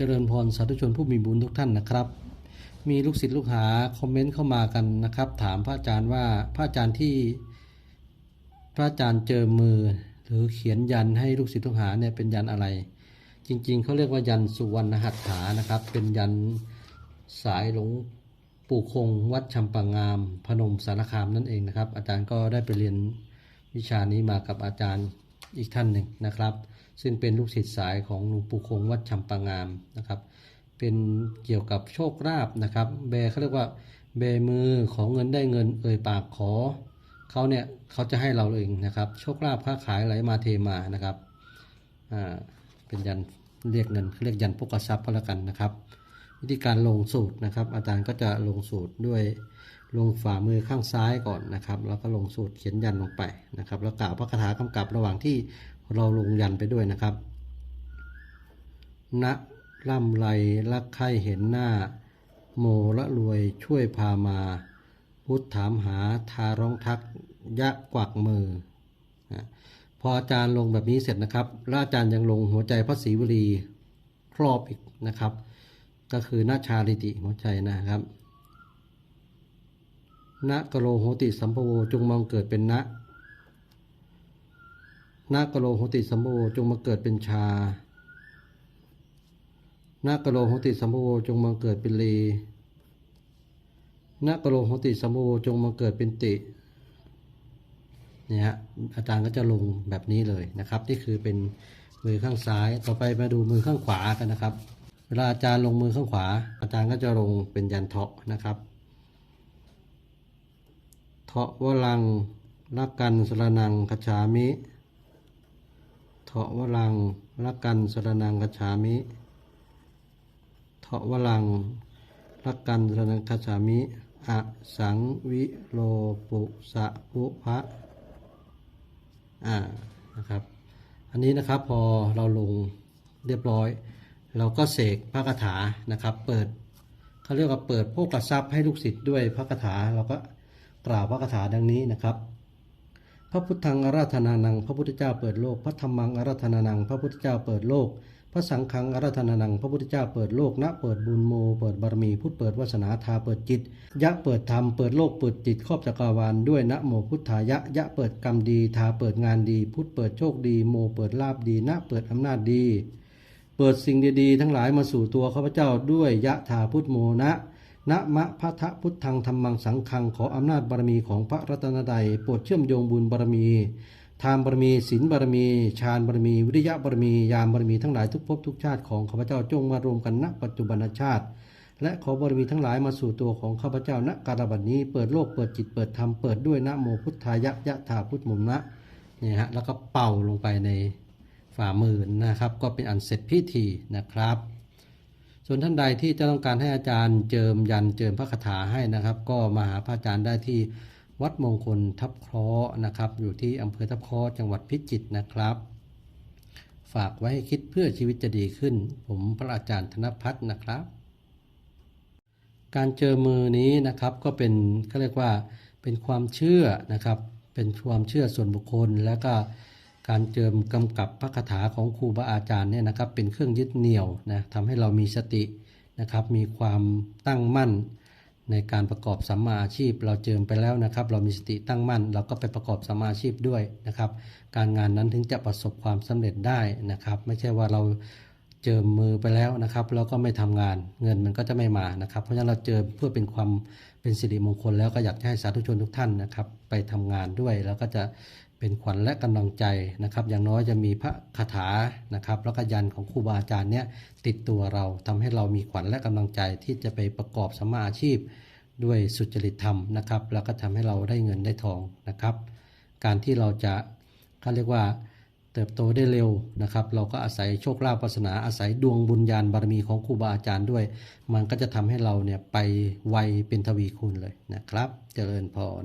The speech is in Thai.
เจริญพรสาธุชนผู้มีบุญทุกท่านนะครับ มีลูกศิษย์ลูกหาคอมเมนต์เข้ามากันนะครับ ถามพระอาจารย์ว่าพระอาจารย์ที่พระอาจารย์เจอมือ หรือเขียนยันให้ลูกศิษย์ลูกหาเนี่ยเป็นยันอะไร จริง ๆเขาเรียกว่ายันสุวรรณหัตถานะครับ เป็นยันสายหลวงปู่คงวัดชำปางาม พนมสารคามนั่นเองนะครับ อาจารย์ก็ได้ไปเรียนวิชานี้มากับอาจารย์ อีกท่านหนึ่งนะครับ ซึ่งเป็นลูกศิษย์สายของหลวงปู่คงวัดชำปางามนะครับ เป็นเกี่ยวกับโชคลาภนะครับ แบเขาเรียกว่าแบมือของเงินได้เงินเอ่ยปากขอเขาเนี่ยเขาจะให้เราเองนะครับ โชคลาภค้าขายไหลมาเทมานะครับอ่าเป็นยันเรียกเงินเรียกยันพกทรัพย์ก็แล้วกันนะครับ วิธีการลงสูตรนะครับ อาจารย์ก็จะลงสูตรด้วย ลงฝ่ามือข้างซ้ายก่อนนะครับ แล้วก็ลงสูตรเขียนยันลงไปนะครับ แล้วกล่าวพระคาถากำกับระหว่างที่เราลงยันไปด้วยนะครับณล่ำไรรักใครเห็นหน้า โมละรวยช่วยพามา พุทธถามหาทาร้องทักยะกวักมือนะพออาจารย์ลงแบบนี้เสร็จนะครับแล้วอาจารย์ยังลงหัวใจพระศรีวลีครอบอีกนะครับ ก็คือนาชาลิติหัวใจนะครับ ณกโลโหติสัมภโวจงมังเกิดเป็นณณกะโลโหติสัมภโวจงมาเกิดเป็นชานากโลโหติสัมภโวจงมาเกิดเป็นเลนากโลโหติสัมภโวจงมาเกิดเป็นติเนี่ยฮะอาจารย์ก็จะลงแบบนี้เลยนะครับนี่คือเป็นมือข้างซ้ายต่อไปมาดูมือข้างขวากันนะครับ เวลาอาจารย์ลงมือข้างขวา อาจารย์ก็จะลงเป็นยันเถาะนะครับ เถาะวลังรักกันสรนังคจฉามิเถาะวลังรักกันสรนังคจฉามิเถาะวลังรักกันสรนังคาสามิอะสังวิโลปุสะปุพะอ่านะครับ อันนี้นะครับพอเราลงเรียบร้อย เราก็เสกพระคาถานะครับ เปิดเขาเรียกว่าเปิดโภกทรัพย์ให้ลูกศิษย์ด้วยพระคาถาเราก็ กล่าวพระคาถาดังนี้นะครับ พระพุทธังอาราธนานัง พระพุทธเจ้าเปิดโลก พระธรรมังอาราธนานัง พระพุทธเจ้าเปิดโลก พระสังฆังอาราธนานัง พระพุทธเจ้าเปิดโลกณเปิดบุญโม เปิดบารมีพุทธเปิดวาสนาทาเปิดจิต ยะเปิดธรรม เปิดโลก เปิดจิต ครอบจักรวาลด้วยนะโมพุทธายะ ยะเปิดกรรมดีทาเปิดงานดี พุทธเปิดโชคดี โมเปิดลาบดี ณเปิดอำนาจดี เปิดสิ่งดีๆ ทั้งหลายมาสู่ตัวข้าพเจ้าด้วยยะถาพุทธโมนะ นะมะพะทะพุทธังธรรมังสังฆังขออำนาจบารมีของพระรัตนตรัยโปรดเชื่อมโยงบุญบารมี ทานบารมีศีลบารมีฌานบารมี วิริยะบารมียามบารมีทั้งหลายทุกภพทุกชาติของข้าพเจ้าจงมารวมกันณปัจจุบันชาติ และขอบารมีทั้งหลายมาสู่ตัวของข้าพเจ้าณการบัดนี้เปิดโลกเปิดจิตเปิดธรรมเปิดด้วยนะโมพุทธายะยะถาพุทธมุมนะเนี่ยฮะแล้วก็เป่าลงไปในฝ่ามือนะครับ ก็เป็นอันเสร็จพิธีนะครับ ส่วนท่านใดที่จะต้องการให้อาจารย์เจิมยันเจิมพระคาถาให้นะครับ ก็มาหาพระอาจารย์ได้ที่วัดมงคลทับเคราะนะครับ อยู่ที่อำเภอทับเคราะจังหวัดพิจิตรนะครับ ฝากไว้ให้คิดเพื่อชีวิตจะดีขึ้น ผมพระอาจารย์ธนพัฒน์นะครับ การเจอมือนี้นะครับก็เป็นเขาเรียกว่าเป็นความเชื่อนะครับ เป็นความเชื่อส่วนบุคคลแล้วก็ การเจิมกำกับพระคาถาของครูบาอาจารย์เนี่ยนะครับเป็นเครื่องยึดเหนี่ยวนะทำให้เรามีสตินะครับ มีความตั้งมั่น ในการประกอบสัมมาอาชีพ เราเจิมไปแล้วนะครับ เรามีสติตั้งมั่น เราก็ไปประกอบสัมมาอาชีพด้วยนะครับ การงานนั้นถึงจะประสบความสำเร็จได้นะครับ ไม่ใช่ว่าเราเจิมมือไปแล้วนะครับแล้วก็ไม่ทำงานเงินมันก็จะไม่มานะครับ เพราะฉะนั้นเราเจิมเพื่อเป็นความเป็นสิริมงคลแล้วก็อยากให้สาธุชนทุกท่านนะครับ ไปทำงานด้วยแล้วก็จะ เป็นขวัญและกำลังใจนะครับ อย่างน้อยจะมีพระคาถานะครับแล้วก็ยันของครูบาอาจารย์เนี่ยติดตัวเราทำให้เรามีขวัญและกำลังใจที่จะไปประกอบสมาอาชีพ ด้วยสุจริตธรรมนะครับ แล้วก็ทำให้เราได้เงินได้ทองนะครับ การที่เราจะเขาเรียกว่าเติบโตได้เร็วนะครับ เราก็อาศัยโชคลาภวาสนาอาศัยดวงบุญญาณบารมีของครูบาอาจารย์ด้วย มันก็จะทำให้เราเนี่ยไปไวเป็นทวีคูณเลยนะครับ เจริญพร